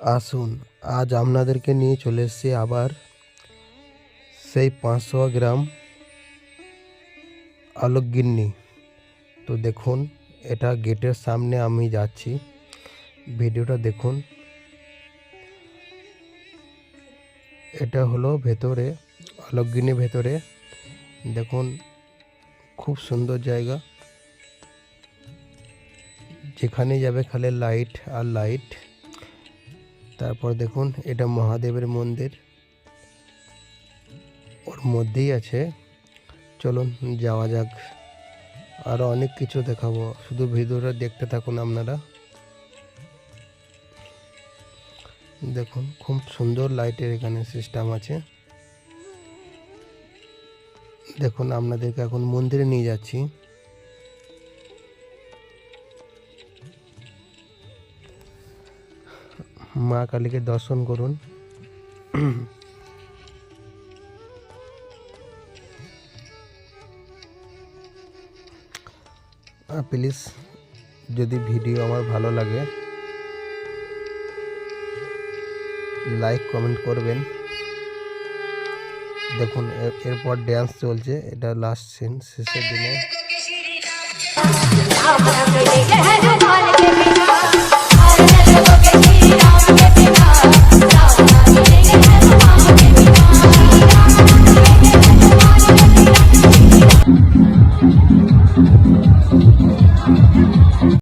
আসুন, আজ আপনাদেরকে নিয়ে চলে এসেছি আবার সেই পাঁচশো গ্রাম আলোকগিন্নি তো দেখুন, এটা গেটের সামনে আমি যাচ্ছি। ভিডিওটা দেখুন। এটা হলো ভেতরে আলোকগিন্নি ভেতরে। দেখুন, খুব সুন্দর জায়গা। যেখানে যাবে খালি লাইট আর লাইট। তারপর দেখুন, এটা মহাদেবের মন্দির। ওর মধ্যেই আছে। চলুন, যাওয়া যাক। আরও অনেক কিছু দেখাবো। শুধু ভিডিওটা দেখতে থাকুন আপনারা। দেখুন, খুব সুন্দর লাইটের এখানে সিস্টেম আছে। দেখুন, আপনাদেরকে এখন মন্দিরে নিয়ে যাচ্ছি। মা কালীকে দর্শন করুন। প্লিজ যদি ভিডিও আমার ভালো লাগে লাইক কমেন্ট করবেন। দেখুন এর- এরপর ড্যান্স চলছে, এটা লাস্ট সিন শেষের দিনে।